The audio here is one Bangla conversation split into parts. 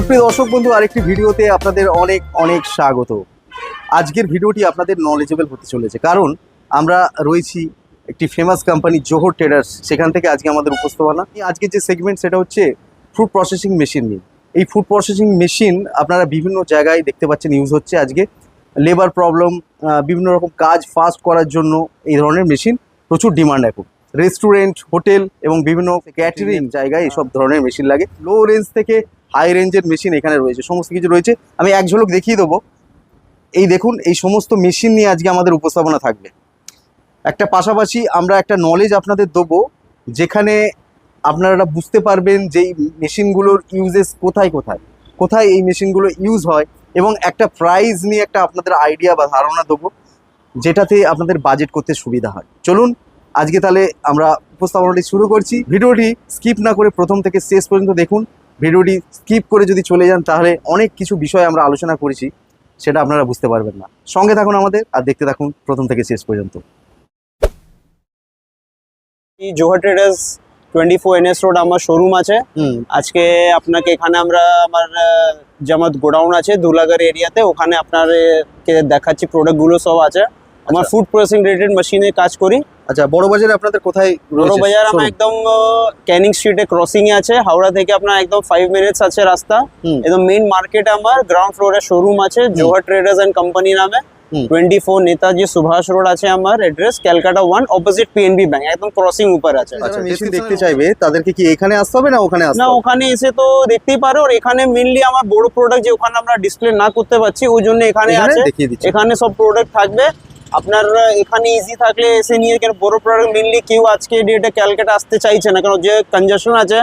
সুপ্রিয় দর্শক বন্ধু, আরেকটি ভিডিওতে আপনাদের অনেক অনেক স্বাগত। আজকের ভিডিওটি আপনাদের নলেজেবল হতে চলেছে, কারণ আমরা রয়েছি একটি ফেমাস কোম্পানি জোহর ট্রেডার্স সেখান থেকে আজকে আমাদের উপস্থাপনা। আজকে যে সেগমেন্ট সেটা হচ্ছে ফুড প্রসেসিং মেশিন নিয়ে। এই ফুড প্রসেসিং মেশিন আপনারা বিভিন্ন জায়গায় দেখতে পাচ্ছেন ইউজ হচ্ছে আজকে। লেবার প্রবলেম বিভিন্ন রকম কাজ ফাস্ট করার জন্য এই ধরনের মেশিন প্রচুর ডিমান্ড এখন। রেস্টুরেন্ট হোটেল এবং বিভিন্ন ক্যাটারিং জায়গায় এইসব ধরনের মেশিন লাগে। লো রেঞ্জ থেকে হাই রেঞ্জের মেশিন এখানে রয়েছে, সমস্ত কিছু রয়েছে। আমি এক ঝলক দেখিয়ে দেবো। এই দেখুন, এই সমস্ত মেশিন নিয়ে আজকে আমাদের উপস্থাপনা থাকবে। একটা পাশাপাশি আমরা একটা নলেজ আপনাদের দেবো, যেখানে আপনারা বুঝতে পারবেন যে এই মেশিনগুলোর ইউজেস কোথায় কোথায় কোথায় এই মেশিনগুলো ইউজ হয় এবং একটা প্রাইস নিয়ে একটা আপনাদের আইডিয়া বা ধারণা দেবো, যেটাতে আপনাদের বাজেট করতে সুবিধা হয়। চলুন, আজকে তাহলে আমরা উপস্থাপনাটি শুরু করছি। ভিডিওটি স্কিপ না করে প্রথম থেকে শেষ পর্যন্ত দেখুন। ভিডিওটি স্কিপ করে যদি চলে যান তাহলে অনেক কিছু বিষয় আমরা আলোচনা করেছি সেটা আপনারা বুঝতে পারবেন না। সঙ্গে থাকুন আমাদের আর দেখতে থাকুন প্রথম থেকে শেষ পর্যন্ত। Traders twenty four NS road আমার শোরুম আছে। আজকে আপনাকে এখানে আমরা আমার গোডাউন আছে দুলাগার এরিয়াতে। ওখানে আপনার দেখাচ্ছি প্রোডাক্টগুলো সব আছে। আমার। ফুড প্রসেসিং রিলেটেড মেশিনে কাজ করি। আচ্ছা বড় বাজারে আপনাদের কোথায় বড় বাজার আমার একদম ক্যানিং স্ট্রিটে ক্রসিং এ আছে। হাওড়া থেকে আপনার একদম ফাইভ মিনিটস আছে রাস্তা। একদম মেইন মার্কেটে আমার গ্রাউন্ড ফ্লোরে শোরুম আছে জোহর ট্রেডার্স অ্যান্ড কোম্পানি নামে। Twenty four Netaji Subhas road আছে আমার address Calcutta one opposite PNB bank একদম ক্রসিং উপর আছে। আচ্ছা মেশিন দেখতে চাইবে তাদেরকে কি এখানে আসতে হবে না ওখানে আসতে না ওখানে এসে তো দেখতেই পারো আর এখানে মেনলি আমার বড় প্রোডাক্ট যে ওখানে আমরা ডিসপ্লে না করতে পারছি ওই জন্য এখানে এখানে আছে। এখানে সব প্রোডাক্ট থাকবে। আপনার এখানে ইজি থাকলে এসে নিয়ে কেন বড় প্রোডাক্ট মেনলি কেউ আজকে ডেটে ক্যালকাটা আসতে চাইছে না। কারণ যে কনজেশন আছে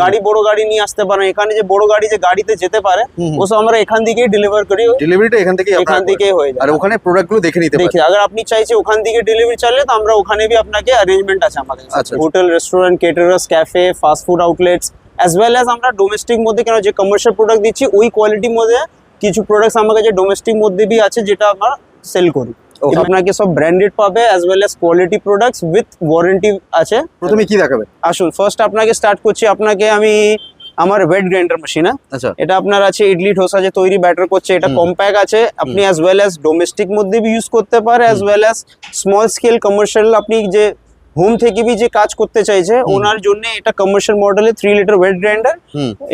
গাড়ি বড় গাড়ি নিয়ে আসতে পারে। এখানে যে বড় গাড়ি যে গাড়িতে যেতে পারে। ওসব আমরা এখান থেকেই ডেলিভার করি। ডেলিভারিটা এখান থেকে এখান থেকেই হয়ে যায়। আর ওখানে প্রোডাক্টগুলো দেখে নিতে দেখি আগে আপনি চাইছে ওখান থেকে ডেলিভারি চাইলে তো আমরা ওখানে বি আপনাকে অ্যারেঞ্জমেন্ট আছে আমাদের আচ্ছা। Hotel restaurant caterers cafe fast food outlets as well as আমরা ডোমেস্টিক মধ্যে কেন যে কমার্শিয়াল প্রোডাক্ট দিচ্ছি ওই কোয়ালিটির মধ্যে কিছু প্রোডাক্টস আমার কাছে ডোমেস্টিক মধ্যে বি আছে যেটা আমরা সেল করি. আপনাকে সব ব্র্যান্ডেড পাবে as well as quality products with warranty আছে। প্রথমে কি দেখাবে আসুন ফার্স্ট আপনাকে স্টার্ট করছি আপনাকে আমি আমার ওয়েট গ্রাইন্ডার মেশিন আচ্ছা। এটা আপনার আছে ইডলি ঢোসা যে তৈরি ব্যাটার করছে এটা কম্প্যাক আছে। আপনি অ্যাজ ওয়েল অ্যাজ ডোমেস্টিক মধ্যে ইউজ করতে পারে as well as small scale commercial আপনি যে হোম থেকে বি যে কাজ করতে চাইছে ওনার জন্য এটা কমার্শিয়াল মডেলে থ্রি লিটার ওয়েট গ্রাইন্ডার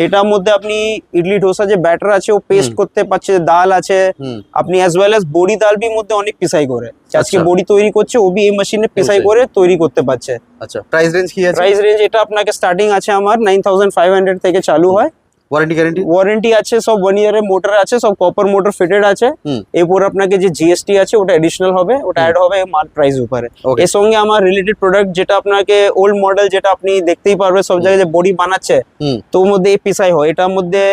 এটার মধ্যে আপনি ইডলি ডোসা যে ব্যাটার আছে ও পেস্ট করতে পারছে ডাল আছে। আপনি অ্যাজ ওয়েল অ্যাজ বড়ি ডাল বি মধ্যে অনেক পিসাই করে। আজকে আচ্ছা। বড়ি তৈরি করছে ও বি এই মেশিনে পিসাই করে তৈরি করতে পারছে। আচ্ছা প্রাইস রেঞ্জ কি আছে? প্রাইস রেঞ্জ এটা আপনাকে স্টার্টিং আছে আমার নাইন থাউজেন্ড ফাইভ হান্ড্রেড থেকে চালু হয়। ওয়ারেন্টি গ্যারান্টি ওয়ারেন্টি আছে সব ওয়ান ইয়ারের মোটর আছে সব কপার মোটর ফিটেড আছে। এরপর আপনাকে যে জিএসটি আছে ওটা এডিশনাল হবে ওটা অ্যাড হবে মার্ক প্রাইস উপরে। এর সঙ্গে আমার রিলেটেড প্রোডাক্ট যেটা আপনাকে ওল্ড মডেল যেটা আপনি দেখতেই পারবেন সব জায়গায় যে বডি বানাচ্ছে তো মধ্যে এই পিসাই হয়। এটার মধ্যে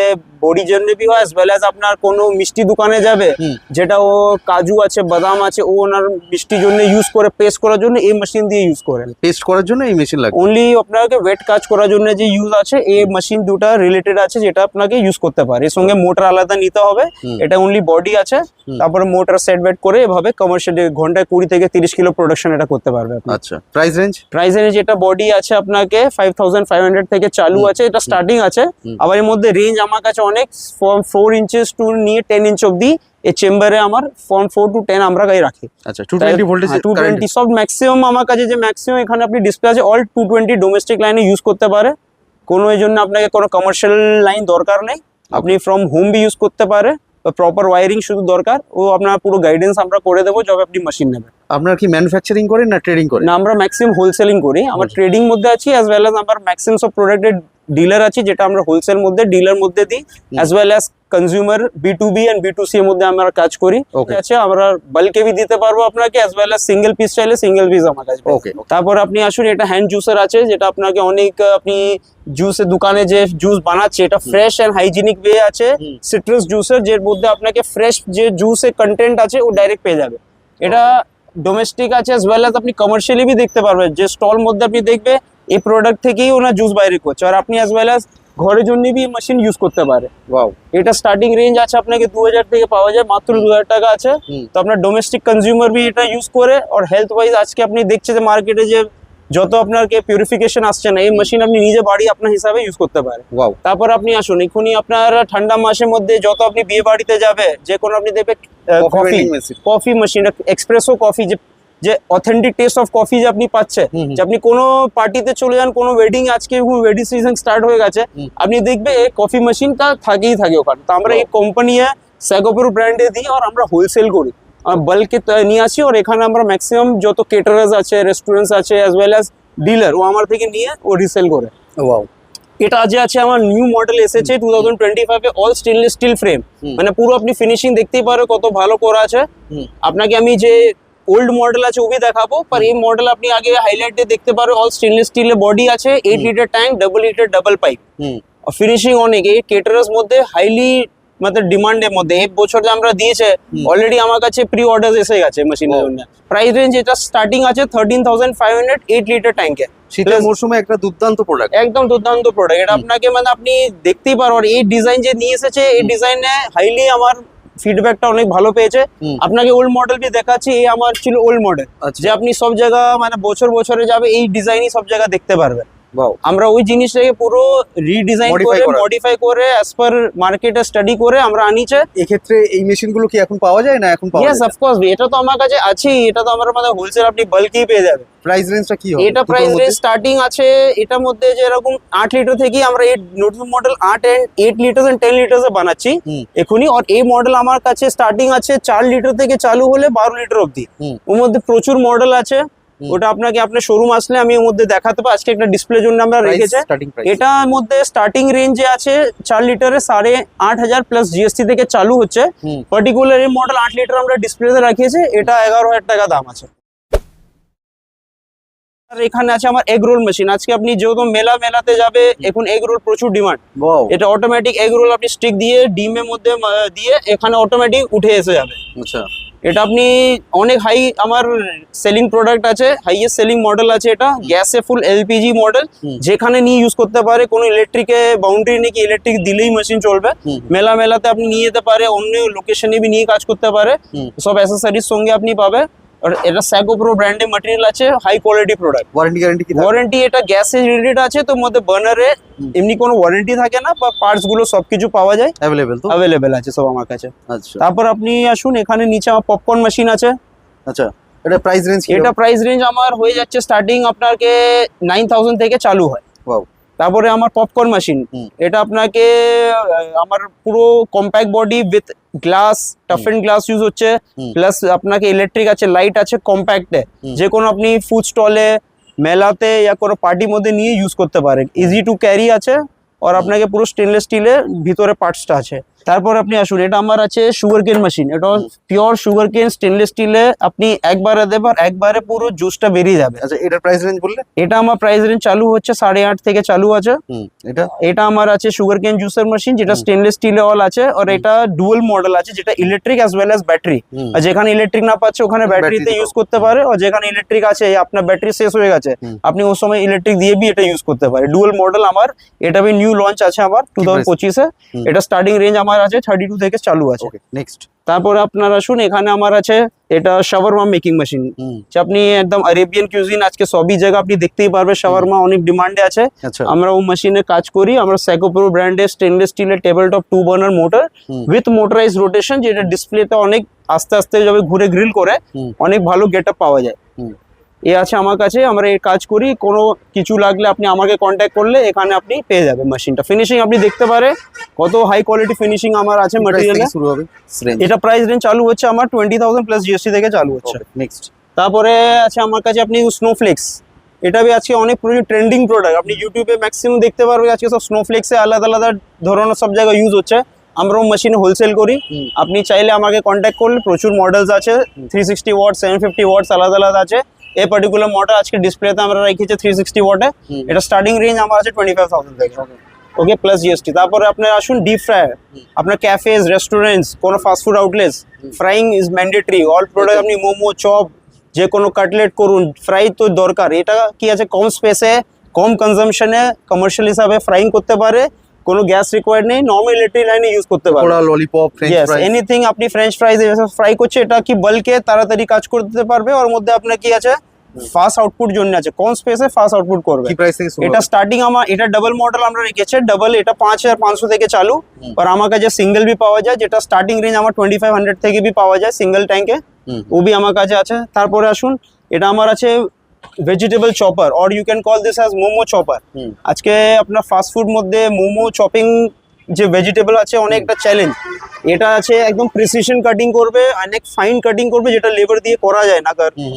বি হয় ওয়েল অ্যাজ আপনার কোনো মিষ্টি দোকানে যাবে যেটা ও কাজু আছে বাদাম আছে ও ওনার মিষ্টির জন্য ইউজ করে পেস্ট করার জন্য এই মেশিন দিয়ে ইউজ করেন পেস্ট করার জন্য এই মেশিন লাগে অনলি আপনাকে ওয়েট কাজ করার জন্য যে ইউজ আছে এই মেশিন দুটা রিলেটেড আছে যেটা আপনাকে ইউজ করতে পারে। এর সঙ্গে মোটর আলাদা নিতে হবে এটা অনলি বডি আছে। তারপরে মোটর সেট বেট করে এভাবে কমার্শিয়াল ঘন্টায় কুড়ি থেকে তিরিশ কিলো প্রোডাকশন এটা করতে পারবে আচ্ছা প্রাইস রেঞ্জ প্রাইস রেঞ্জ এটা বডি আছে আপনাকে ফাইভ থাউজেন্ড ফাইভ হান্ড্রেড থেকে চালু আছে এটা স্টার্টিং আছে। আবার এর মধ্যে রেঞ্জ আমার কাছে অনেক ফোর ইঞ্চেস টু নিয়ে টেন ইঞ্চ অব্দি এই চেম্বারে আমার ফর্ম ফোর টু টেন আমরা গায়ে রাখি আচ্ছা two twenty voltage two twenty সব ম্যাক্সিমাম আমার কাছে যে ম্যাক্সিমাম এখানে আপনি ডিসপ্লে আছে অল টু টোয়েন্টি ডোমেস্টিক লাইনে ইউজ করতে পারে কোনো এই জন্য আপনাকে কোনো কমার্শিয়াল লাইন দরকার নেই আপনি ফ্রম হোম বি ইউজ করতে পারে প্রপার ওয়ারিং শুধু দরকার ও আপনার পুরো গাইডেন্স আমরা করে দেবো যবে আপনি মেশিন নেবেন আপনার কি ম্যানুফ্যাকচারিং করেন না ট্রেডিং করেন? না আমরা ম্যাক্সিমাম হোলসেলিং করি। আমার। ট্রেডিং মধ্যে আছি অ্যাজ ওয়েল অ্যাজ আমার ম্যাক্সিমাম সব প্রোডাক্টের ডিলার আছে যেটা আমরা হোলসেল মধ্যে ডিলার মধ্যে দিই। As well as consumer B to B and B to C এর মধ্যে আমরা কাজ করি. আছে? আমরা বাল্কে বি দিতে পারব আপনাকে as well as single piece চাইলে সিঙ্গেল পিস আমার কাছে ওকে তারপর আপনি আসুন এটা হ্যান্ড জুসার আছে যেটা আপনাকে অনেক আপনি জুসের দোকানে যে জুস বানাচ্ছে এটা ফ্রেশ অ্যান্ড হাইজিনিক ওয়ে আছে। সিট্রাস জুসের যের মধ্যে আপনাকে ফ্রেশ যে জুসের কন্টেন্ট আছে ও ডাইরেক্ট পেয়ে যাবে। এটা ডোমেস্টিক আছে অ্যাজ ওয়েল অ্যাজ আপনি কমার্শিয়ালি বি দেখতে পারবেন। যে স্টল মধ্যে আপনি দেখবে এই প্রোডাক্ট থেকেই ওনার জুস বাইরে করছে আর আপনি অ্যাজ ওয়েল অ্যাজ ঘরের জন্য বি মেশিন ইউজ করতে পারে। ওয়াও এটা স্টার্টিং রেঞ্জ আছে আপনাকে দু হাজার থেকে পাওয়া যায় মাত্র দু হাজার টাকা আছে। তো আপনার ডোমেস্টিক কনজিউমার বি এটা ইউজ করে আর হেলথ ওয়াইজ আজকে আপনি দেখছে যে মার্কেটে যে যত আপনাকে পিউরিফিকেশন আসছে না এই মেশিন আপনি নিজে বাড়ি আপনার হিসাবে ইউজ করতে পারেন। তারপর আপনি আসুন এখনই আপনার ঠান্ডা মাসের মধ্যে যত আপনি বিয়ে বাড়িতে যাবে যে কোনো আপনি দেখবে coffee machine coffee machine espresso coffee যে যে অথেন্টিক টেস্ট অফ কফি যে আপনি পাচ্ছে হুম, হুম। যে আপনি কোনো পার্টিতে চলে যান কোনো ওয়েডিং আজকে ওয়েডিং সিজন স্টার্ট হয়ে গেছে আপনি দেখবে কফি মেশিনটা থাকেই থাকে ওখানে। তো আমরা এই কোম্পানি স্যাগোপুর ব্র্যান্ডে দিই আর আমরা হোলসেল করি। বাল্কে নিয়ে আসি আর এখানে আমরা ম্যাক্সিমাম যত কেটারার্স আছে রেস্টুরেন্টস আছে অ্যাজ ওয়েল অ্যাজ ডিলার ও আমার থেকে নিয়ে ও রিসেল করে। এটা যে আছে আমার নিউ মডেল এসেছে টু থাউজেন্ড টোয়েন্টি ফাইভে অল স্টেনলেস স্টিল ফ্রেম মানে পুরো আপনি ফিনিশিং দেখতেই পারো কত ভালো করা আছে। আপনাকে আমি যে ওল্ড মডেল আছে ওবি দেখাবো पर এই মডেল আপনি আগে হাইলাইটে দেখতে পারো অল স্টেনলেস স্টিলের বডি আছে eight litre tank double litre double pipe finishing অনেক এই কেটারার্স মধ্যে হাইলি মানে ডিমান্ডের মধ্যে। এই বছর যে আমরা দিয়েছে অলরেডি আমার কাছে প্রি অর্ডার এসে গেছে মেশিনের জন্য প্রাইস রেঞ্জ এটা স্টার্টিং আছে thirteen thousand five hundred eight litre ট্যাঙ্কে শীতের মরশুমে একটা দুর্দান্ত প্রোডাক্ট একদম দুর্দান্ত প্রোডাক্ট এটা আপনাকে মানে আপনি দেখতেই পারো আর এই ডিজাইন যে নিয়ে এসেছে এই ডিজাইনে হাইলি আমার ফিডব্যাকটা অনেক ভালো পেয়েছে। আপনাকে ওল্ড মডেল বি দেখাচ্ছি এই আমার ছিল ওল্ড মডেল আচ্ছা। যে আপনি সব জায়গা মানে বছর বছরে যাবে এই ডিজাইনই সব জায়গা দেখতে পারবেন। আমরা ওই জিনিসটাকে পুরো রিডিজাইন করে মডিফাই করে অ্যাজ পার মার্কেটে স্টাডি করে আমরা আনিছে এক্ষেত্রে এই মেশিনগুলো কি এখন পাওয়া যায় না এখন পাওয়া যায়? অফকোর্স এটা তো আমার কাছে আছেই এটা তো আমার মানে হোলসেল আপনি বাল্কই পেয়ে যাবেন। প্রাইস রেঞ্জটা কি হবে? এটা প্রাইস? রেঞ্জ স্টার্টিং আছে এটার মধ্যে যেরকম আট লিটার থেকে আমরা এই নতুন মডেল আট and eight litre and ten litre বানাচ্ছি। হুম। এখনই আর এই মডেল আমার কাছে স্টার্টিং আছে চার লিটার থেকে চালু হলে বারো লিটার অবধি। ওর মধ্যে প্রচুর মডেল আছে। ওটা আপনাকে আপনার শোরুম আসলে আমি ওর মধ্যে দেখাতে পারব। আজকে একটা ডিসপ্লে জন্য আমরা রেখেছে। এটা এটার মধ্যে স্টার্টিং রেঞ্জে আছে চার লিটারে সাড়ে আট হাজার প্লাস জিএসটি থেকে চালু হচ্ছে। পার্টিকুলার এই মডেল আট লিটার আমরা ডিসপ্লেতে রাখিয়েছি। এটা এগারো হাজার টাকা দাম আছে। এখানে আছে আমার এগ রোল মেশিন আজকে আপনি যেহেতু মেলা মেলাতে যাবে এখন এগ রোল প্রচুর ডিমান্ড এটা অটোমেটিক এগ রোল আপনি স্টিক দিয়ে ডিমের মধ্যে দিয়ে এখানে অটোমেটিক উঠে এসে যাবে। আচ্ছা। এটা আপনি অনেক হাই আমার সেলিং প্রোডাক্ট আছে হাইয়েস্ট সেলিং মডেল আছে এটা। গ্যাসে ফুল এলপিজি মডেল যেখানে নিয়ে ইউজ করতে পারে কোনো ইলেকট্রিকে বাউন্ডারি নেই কি ইলেকট্রিক দিলেই মেশিন চলবে। মেলা মেলাতে আপনি নিয়ে যেতে পারে অন্য লোকেশনে বি নিয়ে কাজ করতে পারে। সব অ্যাসেসরিজ সঙ্গে আপনি পাবে। এটা স্যাগো প্রো ব্র্যান্ডের ম্যাটেরিয়াল আছে high quality product warranty guarantee কি ওয়ারেন্টি এটা গ্যাসে রিলেটেড আছে তো মধ্যে বার্নারে এমনি কোনো ওয়ারেন্টি থাকে না বা পার্টসগুলো সবকিছু পাওয়া যায়। অ্যাভেলেবেল তো? অ্যাভেলেবেল আছে সব আমার কাছে। আচ্ছা। তারপর আপনি আসুন এখানে নিচে আমার পপকর্ন মেশিন আছে। আচ্ছা এটা প্রাইস রেঞ্জ এটা প্রাইস রেঞ্জ আমার হয়ে যাচ্ছে স্টার্টিং আপনাকে নাইন থাউজেন্ড থেকে চালু হয়। Wow. তারপরে আমার পপকর্ন মেশিন এটা আপনাকে আমার পুরো compact body with glass tough and glass use হচ্ছে। প্লাস আপনাকে ইলেকট্রিক আছে লাইট আছে কম্প্যাক্টে। যে কোনো আপনি ফুড স্টলে মেলাতে ইয়া কোনো পার্টির মধ্যে নিয়ে ইউজ করতে পারেন। ইজি টু ক্যারি আছে আর আপনাকে পুরো স্টেনলেস স্টিলের ভিতরে পার্টসটা আছে। তারপর আপনি আসুন এটা আমার আছে সুগার কেন মেশিন এটা পিওর সুগার কেন স্টেনলেস স্টিলে আপনি একবারে দেবার একবারে পুরো জুসটা বেরিয়ে যাবে। আচ্ছা এটার প্রাইস রেঞ্জ বললে? এটা আমার প্রাইস রেঞ্জ চালু হচ্ছে সাড়ে আট থেকে চালু আছে। এটা? এটা আমার আছে সুগার কেন জুসার মেশিন যেটা স্টেনলেস স্টিলে অল আছে আর এটা ডুয়াল মডেল আছে যেটা electric as well as battery আর যেখানে ইলেকট্রিক না পাচ্ছে ওখানে ব্যাটারিতে ইউজ করতে পারে আর যেখানে ইলেকট্রিক আছে আপনার ব্যাটারি শেষ হয়ে গেছে। আপনি ওই সময় ইলেকট্রিক দিয়ে বি এটা ইউজ করতে পারে ডুয়াল মডেল আমার এটা বি নিউ লঞ্চ আছে আমার টু থাউজেন্ড পঁচিশে। এটা স্টার্টিং রেঞ্জ আমার আছে থার্টি টু থেকে চালু আছে। নেক্সট তারপর আপনার আসুন এখানে আমার আছে এটা শাওয়ারমা মেকিং মেশিন আপনি একদম আরেবিয়ান কিউজিন আজকে সবই জায়গা আপনি দেখতেই পারবে শাওয়ারমা অনেক ডিমান্ডে আছে। আচ্ছা। আমরা ও মেশিনে কাজ করি আমরা স্যাকোপ্রো ব্র্যান্ডের স্টেনলেস স্টিলের table top two burner motor. With motorize rotation যেটা ডিসপ্লেতে অনেক আস্তে আস্তে যবে ঘুরে গ্রিল করে অনেক ভালো গেট পাওয়া যায়। এ আছে আমার কাছে আমরা এই কাজ করি কোনো কিছু লাগলে আপনি আমাকে কন্ট্যাক্ট করলে এখানে আপনি পেয়ে যাবেন মেশিনটা ফিনিশিং আপনি দেখতে পারে কত হাই কোয়ালিটি ফিনিশিং আমার আছে প্রাইস শুরু হবে এটা প্রাইস রেঞ্জ চালু হচ্ছে আমার টোয়েন্টি থাউজেন্ড প্লাস জিএসটি থেকে চালু হচ্ছে। নেক্সট তারপরে আছে আমার কাছে আপনি স্নোফ্লেক্স এটা বি আজকে অনেক প্রচুর ট্রেন্ডিং প্রোডাক্ট আপনি ইউটিউবে ম্যাক্সিমাম দেখতে পারবেন আজকে সব স্নোফ্লেক্সে আলাদা আলাদা ধরনের সব জায়গায় ইউজ হচ্ছে। আমরাও মেশিনে হোলসেল করি। আপনি চাইলে আমাকে কন্ট্যাক্ট করলে প্রচুর মডেলস আছে three sixty watt seven fifty watts আলাদা আলাদা আছে। এই পার্টিকুলার মডেল আজকে ডিসপ্লেতে আমরা রেখেছি থ্রি সিক্সটি ওয়াটে এটা স্টার্টিং রেঞ্জ আমার আছে টোয়েন্টি ফাইভ থাউজেন্ড থেকে ওকে প্লাস জিএসটি তারপরে আপনার আসুন ডিপ ফ্রায়ার আপনার ক্যাফেজ রেস্টুরেন্টস কোনো fast food outlets frying is mandatory all product আপনি মোমো চপ যে কোনো কাটলেট করুন ফ্রাই তো দরকার। এটা কি আছে? কম স্পেসে কম কনজামশনে কমার্শিয়াল হিসাবে ফ্রাইং করতে পারে। কোনো গ্যাস রিকোয়ার্ড নেই নর্মাল ইলেকট্রিক লাইনে ইউজ করতে পারে। Pakora lollipop french yes fry anything আপনি ফ্রেঞ্চ ফ্রাইজ ফ্রাই করছে এটা কি বলকে তাড়াতাড়ি কাজ করতে পারবে? ওর মধ্যে আপনার কি আছে? ফাস্ট আউটপুট জন্য আছে। কম স্পেসে ফাস্ট আউটপুট করবে? কি প্রাইস থেকে শুরু এটা স্টার্টিং আমার এটা ডাবল মডেল আমরা রেখেছে ডাবল এটা পাঁচ হাজার পাঁচশো থেকে চালু। আর আমার কাছে সিঙ্গেল বি পাওয়া যায় যেটা স্টার্টিং রেঞ্জ আমার টোয়েন্টি ফাইভ হান্ড্রেড থেকে বি পাওয়া যায় সিঙ্গেল ট্যাঙ্কে হুম। ও বি আমার কাছে আছে। তারপরে আসুন এটা আমার আছে vegetable chopper or you can call this as momo chopper আজকে আপনার ফাস্ট ফুড মধ্যে মোমো চপিং যে ভেজিটেবল আছে অনেকটা চ্যালেঞ্জ এটা আছে একদম প্রিসিশন কাটিং করবে অনেক ফাইন কাটিং করবে যেটা লেবার দিয়ে করা যায় না।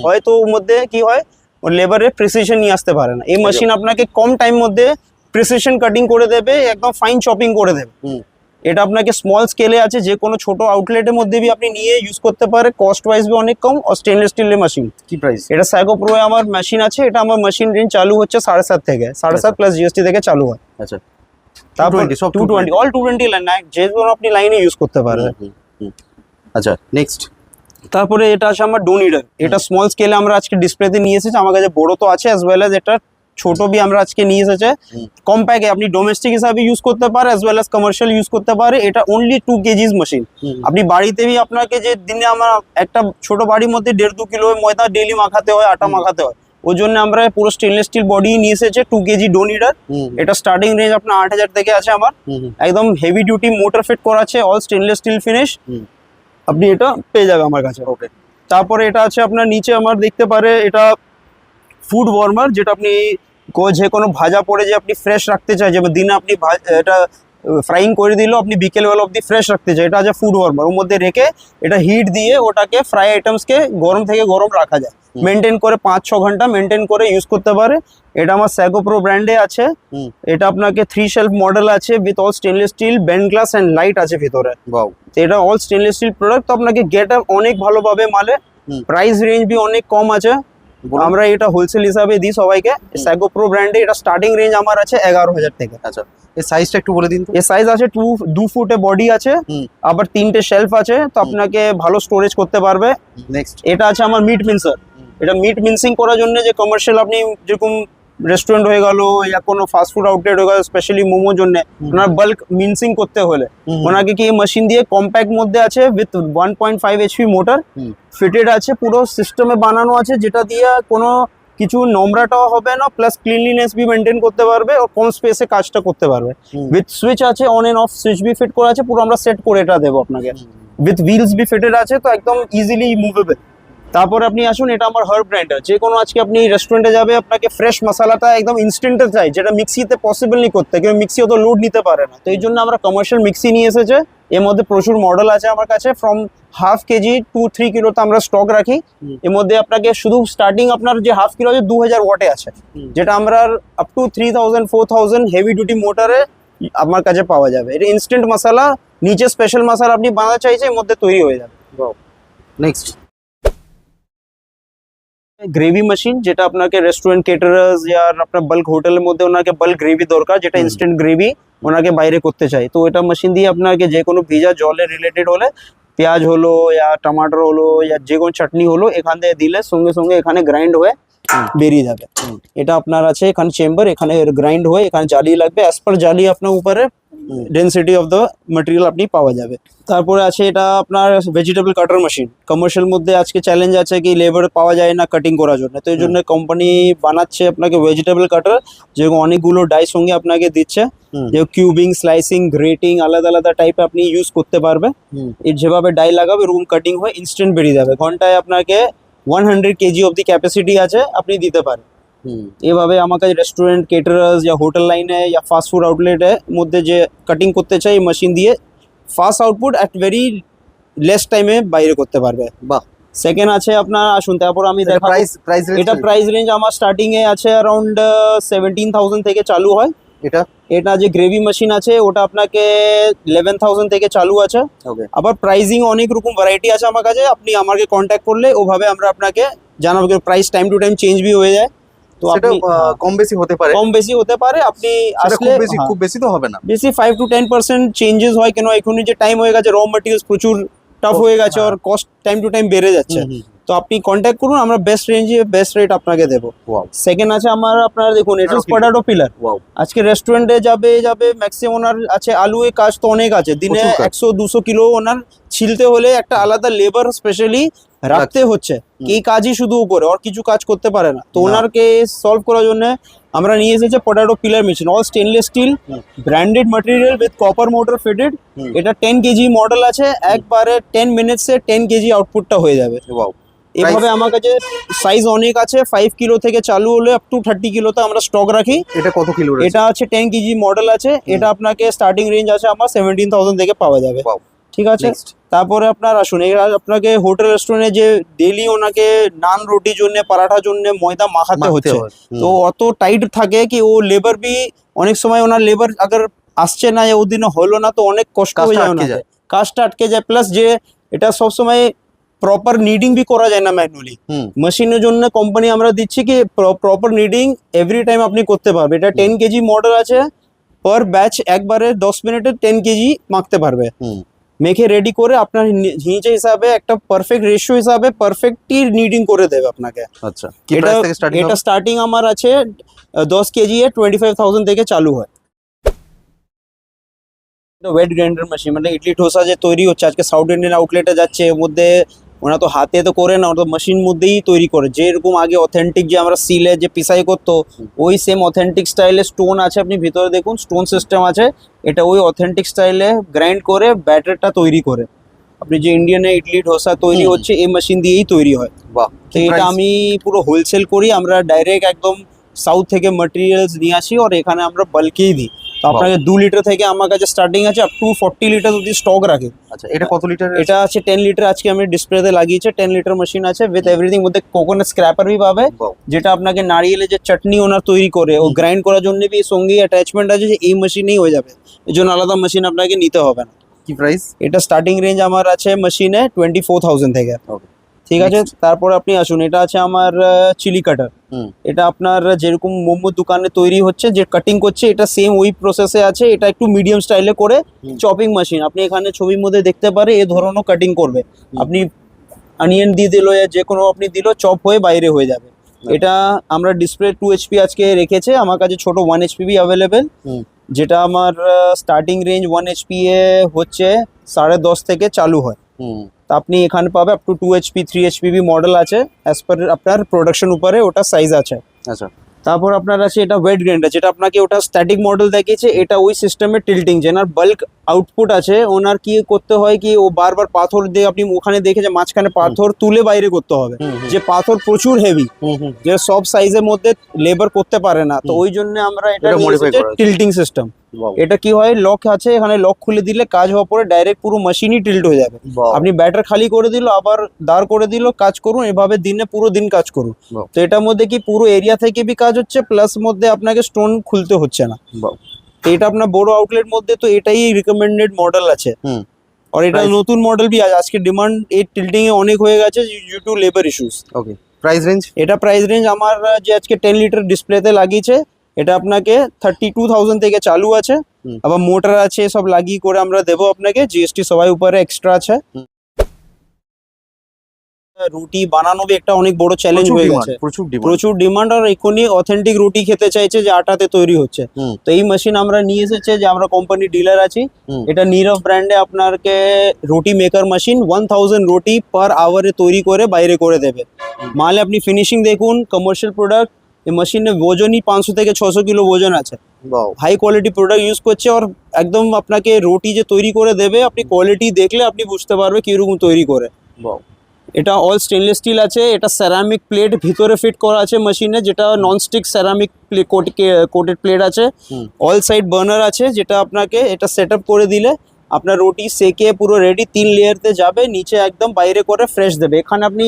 হয়তো ওর মধ্যে কি হয় লেবারের প্রিসিশন নিয়ে আসতে পারে না। এই মেশিন আপনাকে কম টাইম মধ্যে প্রিসিশন কাটিং করে দেবে একদম ফাইন চপিং করে দেবে। এটা আপনাকে স্মল স্কেলে আছে যে কোনো ছোট আউটলেটের মধ্যে বি আপনি নিয়ে ইউজ করতে পারে কস্ট ওয়াইজ বি অনেক কম আর স্টেনলেস স্টিলের মেশিন কি প্রাইস এটা সাইকো প্রো আমার মেশিন আছে এটা আমার মেশিন রেঞ্জ চালু হচ্ছে সাড়ে সাত থেকে সাড়ে সাত প্লাস জিএসটি থেকে চালু হয়। আচ্ছা। তারপর 220, সব two twenty all two twenty line যে কোনো আপনি লাইনে ইউজ করতে পারবেন। আচ্ছা নেক্সট তারপরে এটা আছে আমার ডোনিডার এটা স্মল স্কেলে আমরা আজকে ডিসপ্লেতে নিয়ে এসেছি আমার কাছে বড় তো আছে অ্যাজ ওয়েল অ্যাজ এটা ছোট বি আমরা আজকে নিয়ে এসেছে। কম প্যাকে আপনি ডোমেস্টিক হিসাবে ইউজ করতে পারে as well as commercial use করতে পারে। এটা অনলি টু কেজিস মেশিন আপনি বাড়িতে বি আপনাকে যে দিনে আমার একটা ছোট বাড়ির মধ্যে দেড় দু কিলো ময়দা ডেলি মাখাতে হয় আটা মাখাতে হয়। ওই জন্য আমরা পুরো স্টেনলেস স্টিল বডি নিয়ে এসেছে টু কেজি ডোনিডার এটা স্টার্টিং রেঞ্জ আপনার আট হাজার থেকে আছে আমার। একদম হেভি ডিউটি মোটর ফিট করা আছে অল স্টেনলেস স্টিল ফিনিশ আপনি এটা পেয়ে যাবে আমার কাছে। ওকে তারপরে এটা আছে আপনার নিচে আমার দেখতে পারে এটা ফুড ওয়ার্মার যেটা আপনি যে কোনো ভাজা পড়ে যে আপনি ফ্রেশ রাখতে চাই যেমন দিনে আপনি এটা ফ্রাইং করে দিলেও আপনি বিকেলবেলা অবধি ফ্রেশ রাখতে চাই। এটা আছে ফুড ওয়ার্মার ওর মধ্যে রেখে এটা হিট দিয়ে ওটাকে ফ্রাই আইটেমসকে গরম থেকে গরম রাখা যায়। মেনটেন করে পাঁচ ছ ঘণ্টা মেনটেন করে ইউজ করতে পারে। এটা আমার স্যাগো প্রো ব্র্যান্ডে আছে। এটা আপনাকে থ্রি শেলফ মডেল আছে with all stainless steel band glass and light আছে ভিতরে। বাউ তো এটা অল স্টেনলেস স্টিল প্রোডাক্ট তো আপনাকে গেট অনেক ভালো পাবে মালে। প্রাইস রেঞ্জ বি অনেক কম আছে। আমরা এটা হোলসেল হিসাবে দিই সবাইকে। স্যাগো প্রো ব্র্যান্ডে এটা স্টার্টিং রেঞ্জ আমার আছে এগারো হাজার থেকে। আচ্ছা এর সাইজটা একটু বলে দিন এর সাইজ আছে টু দু ফুটে বডি আছে আবার তিনটে শেলফ আছে তো আপনাকে ভালো স্টোরেজ করতে পারবে। নেক্সট এটা আছে আমার মিট মিনসার এটা মিট মিনসিং করার জন্য যে কমার্শিয়াল আপনি যেরকম রেস্টুরেন্ট হয়ে গেল ইয়া কোনো ফাস্ট ফুড আউটলেট হয়ে গেল স্পেশালি মোমোর জন্য। ওনার বাল্ক মিনসিং করতে হলে। ওনাকে কি মেশিন দিয়ে কম্প্যাক্ট মধ্যে আছে with one point five HP motor fitted আছে পুরো সিস্টেমে বানানো আছে যেটা দিয়ে কোনো কিছু নোংরাটাও হবে না প্লাস ক্লিনলিনেস বি মেনটেন করতে পারবে ও কম স্পেসে কাজটা করতে পারবে। উইথ সুইচ আছে অন এন্ড অফ সুইচ বি ফিট করা আছে পুরো আমরা সেট করে এটা দেবো আপনাকে। উইথ হুইলস বি ফিটেড আছে তো একদম ইজিলি মুভেবল তারপর আপনি আসুন এটা আমার হার্ব গ্রাইন্ডার যে কোনো আজকে আপনি রেস্টুরেন্টে যাবে আপনাকে ফ্রেশ মশলাটা একদম ইনস্ট্যান্টে চাই যেটা মিক্সিতে পসিবল নেই করতে। কেউ মিক্সি অত লোড নিতে পারে না। তো এই জন্য আমরা কমার্শিয়াল মিক্সি নিয়ে এসেছে। এর মধ্যে প্রচুর মডেল আছে আমার কাছে। From half KG to three kilo তো আমরা স্টক রাখি। এর মধ্যে আপনাকে শুধু স্টার্টিং আপনার যে হাফ কিলো আছে দু হাজার ওয়াটে আছে যেটা আমরা up to three thousand four thousand heavy duty মোটরে আমার কাছে পাওয়া যাবে। এটা ইনস্ট্যান্ট মশলা নিচে স্পেশাল মশলা আপনি বানাতে চাইছে এর মধ্যে তৈরি হয়ে যাবে। নেক্সট গ্রেভি মেশিন যেটা আপনাকে রেস্টুরেন্ট কেটারার্স या আপনার বাল্ক হোটেলের মধ্যে ওনাকে বাল্ক গ্রেভি দরকার যেটা ইনস্ট্যান্ট গ্রেভি ওনাকে বাইরে করতে চাই তো এটা মেশিন দিয়ে আপনাকে যে কোনো ভিজা জলে রিলেটেড হলে পেঁয়াজ হলো ইয়া টমাটো হলো ইয়া যে কোনো চাটনি হলো এখান থেকে দিলে সঙ্গে সঙ্গে এখানে গ্রাইন্ড হয়ে বেরিয়ে যাবে। এটা আপনার আছে এখানে চেম্বার এখানে গ্রাইন্ড হয়ে এখানে জালি লাগবে। অ্যাজ পার জালি আপনার উপরে। ডেন্সিটি অফ দ্য মেটেরিয়াল আপনি পাওয়া যাবে। তারপরে আছে এটা আপনার ভেজিটেবল কাটার মেশিন কমার্শিয়াল মধ্যে আজকে চ্যালেঞ্জ আছে কি লেবার পাওয়া যায় না কাটিং করার জন্য। তো এই জন্য কোম্পানি বানাচ্ছে আপনাকে ভেজিটেবল কাটার যেরকম অনেকগুলো ডাই সঙ্গে আপনাকে দিচ্ছে। যে কিউবিং স্লাইসিং গ্রেটিং আলাদা আলাদা টাইপে আপনি ইউজ করতে পারবে। যেভাবে ডাই লাগাবে রুম কাটিং হয়ে ইনস্ট্যান্ট বেরিয়ে যাবে। ঘন্টায় আপনাকে one hundred KG of the capacity আছে আপনি দিতে পারেন। এভাবে আমার কাছে রেস্টুরেন্ট কেটারার্স या হোটেল লাইনে या ফাস্ট ফুড আউটলেটে মধ্যে যে কাটিং করতে চাই মেশিন দিয়ে fast output at very less টাইমে বাইরে করতে পারবে। বাহ। সেকেন্ড আছে আপনার আসুন তারপর আমি দেখাবো। প্রাইস প্রাইস এটা প্রাইস রেঞ্জ আমার স্টার্টিং এ আছে অ্যারাউন্ড সেভেন্টিন থাউজেন্ড থেকে চালু হয়। এটা? এটা যে গ্রেভি মেশিন আছে ওটা আপনাকে ইলেভেন থাউজেন্ড থেকে চালু আছে। ওকে আবার প্রাইজিং অনেক রকম ভ্যারাইটি আছে আমার কাছে আপনি আমাকে কন্ট্যাক্ট করলে ওভাবে আমরা আপনাকে জানাব price time to time change B হয়ে যায়। তো আপনি আহ, কম বেশি হতে পারে। কম বেশি হতে পারে আপনি আসলে খুব বেশি হ্যাঁ, খুব বেশি তো হবে না। বেশি five to ten percent changes হয় কেন? এখনই যে টাইম হয়ে গেছে র মেটেরিয়ালস প্রচুর টাফ হয়ে গেছে হ্যাঁ। আর কস্ট টাইম টু টাইম বেড়ে যাচ্ছে। তো আপনি কন্ট্যাক্ট করুন আমরা বেস্ট রেঞ্জে বেস্ট রেট আপনাকে দেবো। ওয়াও সেকেন্ড আছে আমার আপনার দেখুন এটা পটাটো পিলার আজকে রেস্টুরেন্টে যাবে যাবে ম্যাক্সিমাম ওনার আছে আলু এ কাজ তো অনেক আছে। দিনে একশো দুশো কিলো ওনার ছিলতে হলে একটা আলাদা লেবার স্পেশালি রাখতে হচ্ছে। এই কাজই শুধু উপরে আর কিছু কাজ করতে পারে না। তো ওনারকে সলভ করার জন্য আমরা নিয়ে এসেছে potato peeler machine all stainless steel branded material with copper motor fitted এটা টেন কেজি মডেল আছে একবারে টেন মিনিটসে টেন কেজি আউটপুটটা হয়ে যাবে। এভাবে আমার কাছে সাইজ অনেক আছে ফাইভ কিলো থেকে চালু হলে আপ টু থার্টি কিলোতে আমরা স্টক রাখি। এটা কত কিলো এটা আছে টেন কেজি মডেল আছে এটা আপনাকে স্টার্টিং রেঞ্জ আছে আমার সেভেন্টিন থাউজেন্ড থেকে পাওয়া যাবে. ঠিক আছে? তারপরে আপনার আসুন আপনাকে হোটেল রেস্টুরেন্টে যে ডেলি ওনাকে নান রুটির জন্য পরাঠার জন্য ময়দা মাখাতে হচ্ছে। তো অত টাইট থাকে কি ও লেবার বি অনেক সময় ওনার লেবার আগার আসছে না ও দিনে হলো না তো অনেক কষ্ট হয়ে যায়। কাজটা আটকে যায় প্লাস যে এটা সবসময় প্রপার নিডিং বি করা যায় না ম্যানুয়ালি মেশিনের জন্য কোম্পানি আমরা দিচ্ছি কি প্রপার নিডিং এভরি টাইম আপনি করতে পারবে এটা টেন কেজি মডেল আছে পার ব্যাচ একবারে দশ মিনিটে টেন কেজি মাখতে পারবে। মেখে রেডি করে আপনার নিচে হিসাবে একটা পারফেক্ট রেশিও হিসাবে পারফেক্টই নিডিং করে দেবে আপনাকে। আচ্ছা এটা এটা স্টার্টিং আমার আছে দশ কেজি এ টোয়েন্টি ফাইভ থাউজেন্ড থেকে চালু হয়। ওয়েট গ্রাইন্ডার মেশিন মানে ইডলি ডোসা যে তৈরি হচ্ছে আজকে সাউথ ইন্ডিয়ান আউটলেটে যাচ্ছে এর মধ্যে ওরা তো হাতে তো করে না ওরা তো মেশিন মধ্যেই তৈরি করে। যেরকম আগে অথেন্টিক যে আমরা সিলে যে পিসাই করতো ওই সেম অথেন্টিক স্টাইলে স্টোন আছে আপনি ভিতরে দেখুন স্টোন সিস্টেম আছে। এটা ওই অথেন্টিক স্টাইলে গ্রাইন্ড করে ব্যাটারটা তৈরি করে। আপনি যে ইন্ডিয়ানে ইডলি ধোসা তৈরি হচ্ছে এই মেশিন দিয়েই তৈরি হয়। বাহ তো এটা আমি পুরো হোলসেল করি আমরা ডাইরেক্ট একদম সাউথ থেকে মেটেরিয়ালস নিয়ে আসি আর এখানে আমরা বাল্কেই দিই। আপনাকে দু লিটার থেকে আমার কাছে স্টার্টিং আছে আপ টু ফর্টি লিটার অব্দি স্টক রাখে। আচ্ছা এটা কত লিটার এটা আছে? টেন লিটার আজকে আমি ডিসপ্লেতে লাগিয়েছে টেন লিটার মেশিন আছে উইথ এভরিথিং মধ্যে কোকোনাট স্ক্র্যাপার বি পাবে যেটা আপনাকে নারিয়েলের যে চাটনি ওনার তৈরি করে ও গ্রাইন্ড করার জন্য বি সঙ্গে অ্যাটাচমেন্ট আছে যে এই মেশিনেই হয়ে যাবে। এই জন্য আলাদা মেশিন আপনাকে নিতে হবে না। কি প্রাইস এটা স্টার্টিং রেঞ্জ আমার আছে মেশিনে টোয়েন্টি ফোর থাউজেন্ড থেকে। Okay. ঠিক আছে? তারপর আপনি আসুন এটা আছে আমার চিলি কাটার। এটা আপনার যেরকম মোমোর দোকানে তৈরি হচ্ছে যে কাটিং করছে এটা সেম ওই প্রসেসে আছে এটা একটু মিডিয়াম স্টাইলে করে চপিং মেশিন আপনি এখানে ছবির মধ্যে দেখতে পারে এ ধরনের কাটিং করবে। আপনি অনিয়ন দিয়ে দিল যে কোনো আপনি দিল চপ হয়ে বাইরে হয়ে যাবে। এটা আমরা ডিসপ্লে টু এইচপি আজকে রেখেছে আমার কাছে ছোট ওয়ান এইচপি বি অ্যাভেলেবেল যেটা আমার স্টার্টিং রেঞ্জ ওয়ান এইচপি এ হচ্ছে সাড়ে দশ থেকে চালু হয়। হুম। তা আপনি এখানে পাবে up to two HP three HP model আছে। অ্যাজ পার আপনার প্রোডাকশন উপরে ওটা সাইজ আছে। আচ্ছা। তারপর আপনার আছে এটা ওয়েট গ্রাইন্ডার যেটা আপনাকে ওটা স্ট্যাটিক মডেল দেখিয়েছে এটা ওই সিস্টেমে টিল্টিং যেনার বাল্ক আউটপুট আছে ওনার কি করতে হয় কি ও বারবার পাথর দিয়ে আপনি ওখানে দেখে যে মাঝখানে পাথর তুলে বাইরে করতে হবে। যে পাথর প্রচুর হেভি যে সব সাইজের মধ্যে লেবার করতে পারে না। তো ওই জন্য আমরা এটা টিল্টিং সিস্টেম এটা কি হয়? লক আছে এখানে লক খুলে দিলে কাজ হওয়ার পরে ডাইরেক্ট পুরো মেশিনই টিল্ট হয়ে যাবে। আপনি ব্যাটার খালি করে দিল আবার দাঁড় করে দিল কাজ করুন এভাবে দিনে পুরো দিন কাজ করুন। তো এটার মধ্যে কি পুরো এরিয়া থেকে বি কাজ হচ্ছে প্লাস মধ্যে আপনাকে স্টোন খুলতে হচ্ছে না। তো এটা আপনার বড় আউটলেট মধ্যে তো এটাই রিকমেন্ডেড মডেল আছে। হুম। আর এটা নতুন মডেল বি আজকে ডিমান্ড এই টিল্টিং এ অনেক হয়ে গেছে due to labour issues okay price range এটা প্রাইস রেঞ্জ আমার যে আজকে টেন লিটার ডিসপ্লেতে লাগিয়েছে এটা আপনাকে থার্টি টু থাউজেন্ড থেকে চালু আছে। আবার মোটর আছে সব লাগিয়ে করে আমরা দেবো আপনাকে। জিএসটি সবাই উপরে এক্সট্রা আছে। রুটি বানানো একটা অনেক বড় চ্যালেঞ্জ হয়ে গেছে। প্রচুর ডিমান্ড আর এখনই অথেন্টিক রুটি খেতে চাইছে যে আটাতে তৈরি হচ্ছে। তো এই মেশিন আমরা নিয়ে এসেছে যে আমরা কোম্পানি ডিলার আছি। এটা নীরব ব্র্যান্ডে আপনাকে রুটি মেকার মেশিন ওয়ান থাউজেন্ড রুটি পার আওয়ারে তৈরি করে বাইরে করে দেবে। মালে আপনি ফিনিশিং দেখুন কমার্শিয়াল প্রোডাক্ট এই মেশিনের ওজনই পাঁচশো থেকে ছশো কিলো ওজন আছে। হাই কোয়ালিটি প্রোডাক্ট ইউজ করছে আর একদম আপনাকে রুটি যে তৈরি করে দেবে আপনি কোয়ালিটি দেখলে আপনি বুঝতে পারবে কীরকম তৈরি করে। এটা অল স্টেনলেস স্টিল আছে এটা সেরামিক প্লেট ভিতরে ফিট করা আছে মেশিনে যেটা ননস্টিক সেরামিক কোটেড প্লেট আছে। অল সাইড বার্নার আছে যেটা আপনাকে এটা সেট করে দিলে আপনার রুটি সেকে পুরো রেডি তিন লেয়ারতে যাবে নিচে একদম বাইরে করে ফ্রেশ দেবে। এখানে আপনি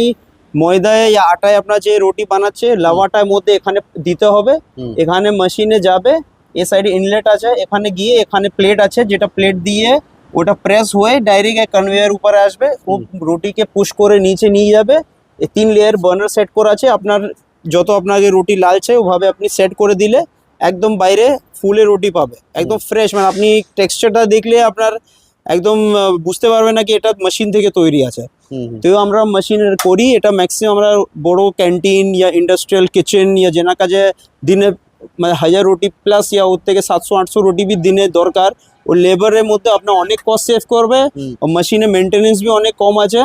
ময়দায় আটায় আপনার যে রুটি বানাচ্ছে লাভাটার মধ্যে এখানে দিতে হবে। এখানে মেশিনে যাবে এ সাইডে ইনলেট আছে এখানে গিয়ে এখানে প্লেট আছে যেটা প্লেট দিয়ে ওটা প্রেস হয়ে ডাইরেক্ট কনভেয়ার উপরে আসবে ও রুটিকে পুশ করে নিচে নিয়ে যাবে। এই তিন লেয়ার বার্নার সেট করা আছে আপনার যত আপনাকে রুটি লালছে ওভাবে আপনি সেট করে দিলে একদম বাইরে ফুলে রুটি পাবে। একদম ফ্রেশ মানে আপনি টেক্সচারটা দেখলে আপনার একদম বুঝতে পারবে না কি এটা মেশিন থেকে তৈরি আছে। তো আমরা মেশিন করি এটা ম্যাক্সিমাম আমরা বড় ক্যান্টিন ইয়া ইন্ডাস্ট্রিয়াল কিচেন ইয়া যেনা কাজে দিনে মানে হাজার রুটি প্লাস ইয়া ওর থেকে সাতশো আটশো রুটি বি দিনে দরকার। ও লেবারের মধ্যে আপনার অনেক কস্ট সেভ করবে ও মেশিনে মেনটেনেন্স বি অনেক কম আছে।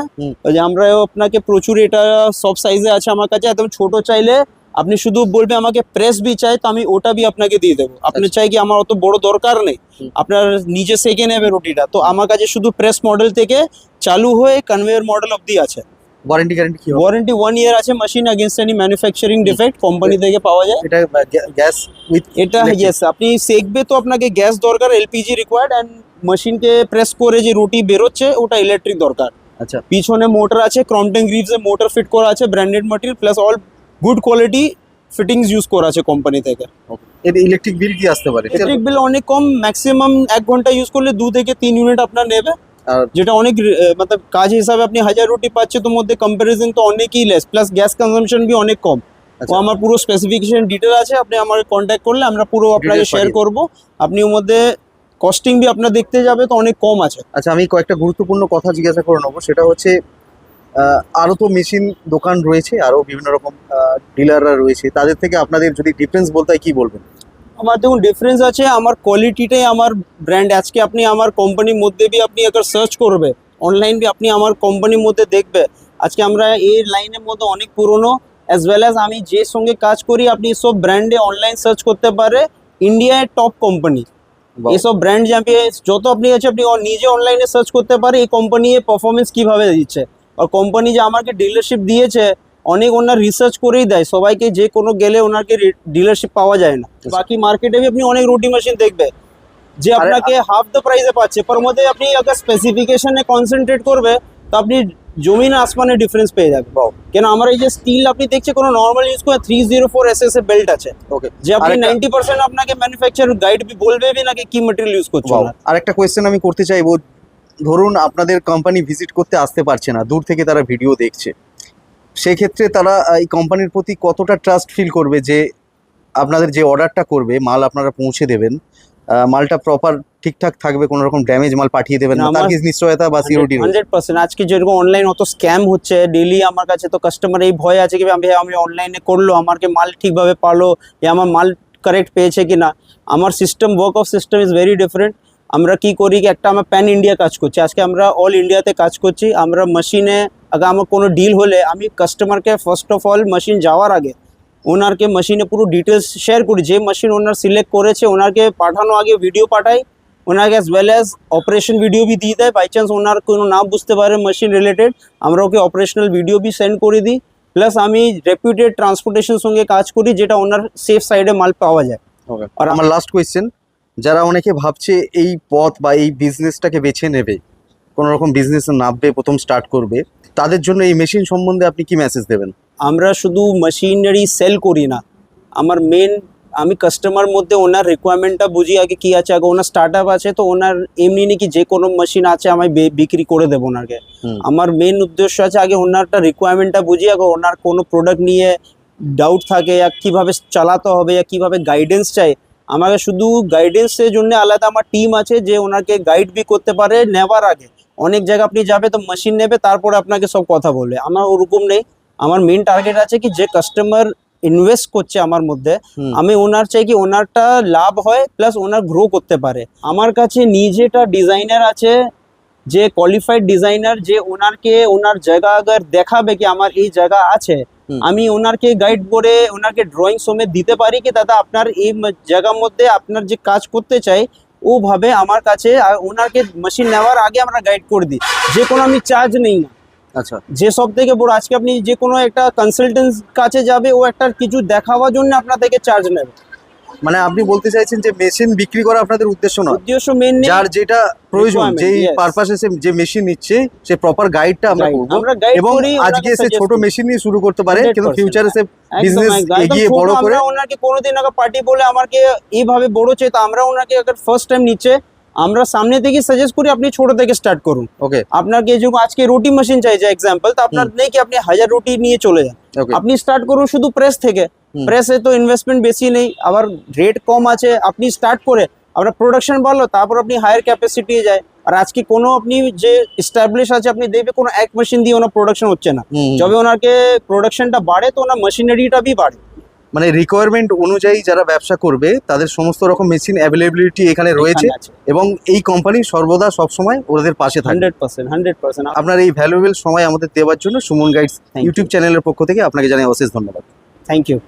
আমরা আপনাকে প্রচুর এটা সব সাইজে আছে আমার কাছে একদম ছোট চাইলে আপনি শুধু বলবে আমাকে প্রেস বি চাই তো আমি ওটা বি আপনাকে দিয়ে দেবো। আপনি চাই কি আমার অত বড় দরকার নেই? আপনার নিজে সেকে নেবে রুটিটা। তো আমার কাছে শুধু প্রেস মডেল থেকে চালু হয়ে কনভেয়ার মডেল অবধি আছে। ওয়ারেন্টি ইয়ার আছে machine against any manufacturing defect company থেকে পাওয়া যায়। গ্যাস উইথ এটা ইয়েস আপনি সেকবে তো আপনাকে গ্যাস দরকার এলপিজি রিকোয়ার্ড মেশিনকে প্রেস করে যে রুটি বেরোচ্ছে ওটা ইলেকট্রিক দরকার। আচ্ছা। পিছনে মোটর আছে ক্রম্পটন গ্রিভসে মোটর ফিট করা আছে branded material plus all good quality fittings use করা আছে কোম্পানি থেকে। এর ইলেকট্রিক বিল কি আসতে পারে? ইলেকট্রিক বিল অনেক কম ম্যাক্সিমাম এক ঘণ্টা ইউজ করলে দু থেকে তিন ইউনিট আপনার নেবে। যেটা অনেক মানে কাজ হিসাবে আপনি হাজার রুটি পাচ্ছে তো মধ্যে কম্পারিজন তো অনেকই লেস প্লাস গ্যাস কনজাম্পশন বি অনেক কম। আচ্ছা। আমার পুরো স্পেসিফিকেশন ডিটেল আছে আপনি আমার কন্ট্যাক্ট করলে আমরা পুরো আপনাকে শেয়ার করব। আপনি ওর মধ্যে কস্টিং বি আপনার দেখতে যাবে তো অনেক কম আছে। আচ্ছা আমি কয়েকটা গুরুত্বপূর্ণ কথা জিজ্ঞাসা করে নেব। সেটা হচ্ছে আহ, আরও তো মেশিন দোকান রয়েছে আরও বিভিন্ন রকম ডিলাররা রয়েছে। তাদের থেকে আপনাদের যদি ডিফারেন্স বলতে হয় কি বলবেন? আমার দেখুন ডিফারেন্স আছে আমার কোয়ালিটিটাই আমার ব্র্যান্ড আজকে আপনি আমার কোম্পানির মধ্যে বি আপনি একবার সার্চ করবে অনলাইন বি আপনি আমার কোম্পানির মধ্যে দেখবে। আজকে আমরা এই লাইনের মধ্যে অনেক পুরনো অ্যাজ ওয়েল অ্যাজ আমি যে সঙ্গে কাজ করি আপনি সব ব্র্যান্ডে অনলাইন সার্চ করতে পারে ইন্ডিয়ায় টপ কোম্পানি এইসব ব্র্যান্ড যত আপনি আছে আপনি নিজে অনলাইনে সার্চ করতে পারে এই কোম্পানি পারফরমেন্স কীভাবে দিচ্ছে। আর কোম্পানি যে আমাকে ডিলারশিপ দিয়েছে অনেক ওনার রিসার্চ করেই দেয়। সবাইকে যে কোনো গেলে ওনাকে ডিলারশিপ পাওয়া যায় না। বাকি মার্কেটে আপনি অনেক রুটি মেশিন দেখবে যে আপনাকে হাফ দ্য প্রাইসে পাচ্ছে পর মধ্যে আপনি আগে স্পেসিফিকেশনে কনসেন্ট্রেট করবে তো আপনি জমিন আসমানের ডিফারেন্স পেয়ে যাবে. কেন আমার এই যে স্টিল আপনি দেখছে কোনো নর্মাল ইউজ করে three zero four S S এ বেল্ট আছে। ওকে যে আপনি নাইনটি পার্সেন্ট আপনাকে ম্যানুফ্যাকচার গাইড বলবে নাকি কি মেটেরিয়াল ইউজ করছ না আর একটা কোয়েশ্চেন আমি করতে চাইব ধরুন আপনাদের কোম্পানি ভিজিট করতে আসতে পারছে না দূর থেকে তারা ভিডিও দেখছে। সেক্ষেত্রে তারা এই কোম্পানির প্রতি কতটা ট্রাস্ট ফিল করবে যে আপনাদের যে অর্ডারটা করবে মাল আপনারা পৌঁছে দেবেন মালটা প্রপার ঠিকঠাক থাকবে কোনো রকম ড্যামেজ মাল পাঠিয়ে দেবেন না তার নিশ্চয়তা বা হান্ড্রেড পার্সেন্ট আজকে যেরকম অনলাইন অত স্ক্যাম হচ্ছে ডেলি আমার কাছে তো কাস্টমার এই ভয় আছে কি আমি আমি অনলাইনে করল আমাকে মাল ঠিকভাবে পালো আমার মাল কারেক্ট পেয়েছে কি না আমার system work of system is very different আমরা কি করি একটা আমরা প্যান ইন্ডিয়া কাজ করছি। আজকে আমরা অল ইন্ডিয়াতে কাজ করছি। আমরা মেশিনে আগে আমার কোনো ডিল হলে আমি কাস্টমারকে ফার্স্ট অফ অল মেশিন যাওয়ার আগে ওনারকে মেশিনে পুরো ডিটেলস শেয়ার করি। যে মেশিন ওনার সিলেক্ট করেছে ওনাকে পাঠানো আগে ভিডিও পাঠাই। ওনাকে as well as operation video B দিয়ে দেয়। বাই চান্স ওনার কোনো না বুঝতে পারে মেশিন রিলেটেড আমরা ওকে অপারেশনাল ভিডিও বি সেন্ড করে দিই। প্লাস আমি রেপুটেড ট্রান্সপোর্টেশন সঙ্গে কাজ করি যেটা ওনার সেফ সাইডে মাল পাওয়া যায়। আর আমার লাস্ট কোয়েশ্চেন যারা অনেকে ভাবছে এই পথ বা এই বিজনেসটাকে বেছে নেবে কোনো রকম বিজনেস নামবে প্রথম স্টার্ট করবে তাদের জন্য এই মেশিন সম্বন্ধে আপনি কি মেসেজ দেবেন? আমরা শুধু মেশিনারি সেল করি না। আমার মেন আমি কাস্টমার মধ্যে ওনার রিকোয়ারমেন্টটা বুঝি আগে কি আছে আগে ওনার স্টার্ট আপ আছে তো ওনার এমনি নেই কি যে কোনো মেশিন আছে আমি বিক্রি করে দেবো ওনাকে। আমার মেন উদ্দেশ্য আছে আগে ওনারটা রিকোয়ারমেন্টটা বুঝি আগে ওনার কোনো প্রোডাক্ট নিয়ে ডাউট থাকে কীভাবে চালাতে হবে বা কীভাবে গাইডেন্স চাই আমাকে শুধু গাইডেন্সের জন্য আলাদা আমার টিম আছে যে ওনাকে গাইড বি করতে পারে নেওয়ার আগে। অনেক জায়গা আপনি যাবে তো মেশিন নেবে তারপরে আপনাকে সব কথা বলবে। আমার ওরকম নেই। আমার মেন টার্গেট আছে কি যে কাস্টমার ইনভেস্ট করছে আমার মধ্যে আমি ওনার চাই কি ওনারটা লাভ হয় প্লাস ওনার গ্রো করতে পারে। আমার কাছে নিজেটা ডিজাইনার আছে যে কোয়ালিফাইড ডিজাইনার যে ওনারকে ওনার জায়গা আগার দেখাবে কি আমার এই জায়গা আছে। আমি ওনারকে গাইড করে ওনাকে ড্রয়িং সমেত দিতে পারি কি? দাদা আপনার এই জায়গার মধ্যে আপনার যে কাজ করতে চাই ওভাবে আমার কাছে আর ওনাকে মেশিন নেওয়ার আগে আমরা গাইড করে দিই। যে কোনো আমি চার্জ নেই না। আচ্ছা। যে সব থেকে বড় আজকে আপনি যে কোনো একটা কনসালটেন্ট কাছে যাবে ও একটা কিছু দেখাবার জন্য আপনার থেকে চার্জ নেবে। মানে আপনি বলতে চাইছেন যে মেশিন বিক্রি করা আপনাদের উদ্দেশ্য নয়। উদ্দেশ্য মেন যার যেটা প্রয়োজন যেই. পারপাসে সে যে মেশিন নিচ্ছে সে প্রপার গাইডটা আমরা করব। এবং আজকে সে ছোট মেশিন নিয়ে শুরু করতে পারে কিন্তু ফিউচারে সে একদম এগিয়ে বড় করে- আমরা ওনাকে কোনোদিন আগে পার্টি বলে আমাকে এইভাবে বড় চাই তো আমরা ওনাকে আগে ফার্স্ট টাইম নিচ্ছে। আমরা সামনে থেকে সাজেস্ট করি আপনি ছোট থেকে স্টার্ট করুন। ওকে আপনাকে যে আজকে রুটি মেশিন চাই চাইছে এক্সাম্পল তো আপনার নেই কি আপনি হাজার রুটি নিয়ে চলে যান। আপনি স্টার্ট করুন শুধু প্রেস থেকে। প্রেসে তো ইনভেস্টমেন্ট বেশি নেই আবার রেট কম আছে আপনি স্টার্ট করে আপনার প্রোডাকশন ভালো তারপর আপনি হায়ার ক্যাপাসিটি যায়। আর আজকে কোনো আপনি যে এস্টাবলিশ আছে আপনি দেখবে কোনো এক মেশিন দিয়ে ওনার প্রোডাকশন হচ্ছে না। যবে ওনাকে প্রোডাকশনটা বাড়ে তো ওনার মেশিনারিটা বি বাড়ে। মানে রিকোয়ারমেন্ট অনুযায়ী যারা ব্যবসা করবে তাদের সমস্ত রকম মেশিন অ্যাভেলেবিলিটি এখানে রয়েছে এবং এই কোম্পানি সর্বদা সবসময় ওদের পাশে থাকবে হান্ড্রেড পার্সেন্ট হান্ড্রেড পার্সেন্ট আপনার এই ভ্যালুয়েবল সময় আমাদের দেওয়ার জন্য সুমন গাইডস ইউটিউব চ্যানেলের পক্ষ থেকে আপনাকে জানাই অশেষ ধন্যবাদ। Thank you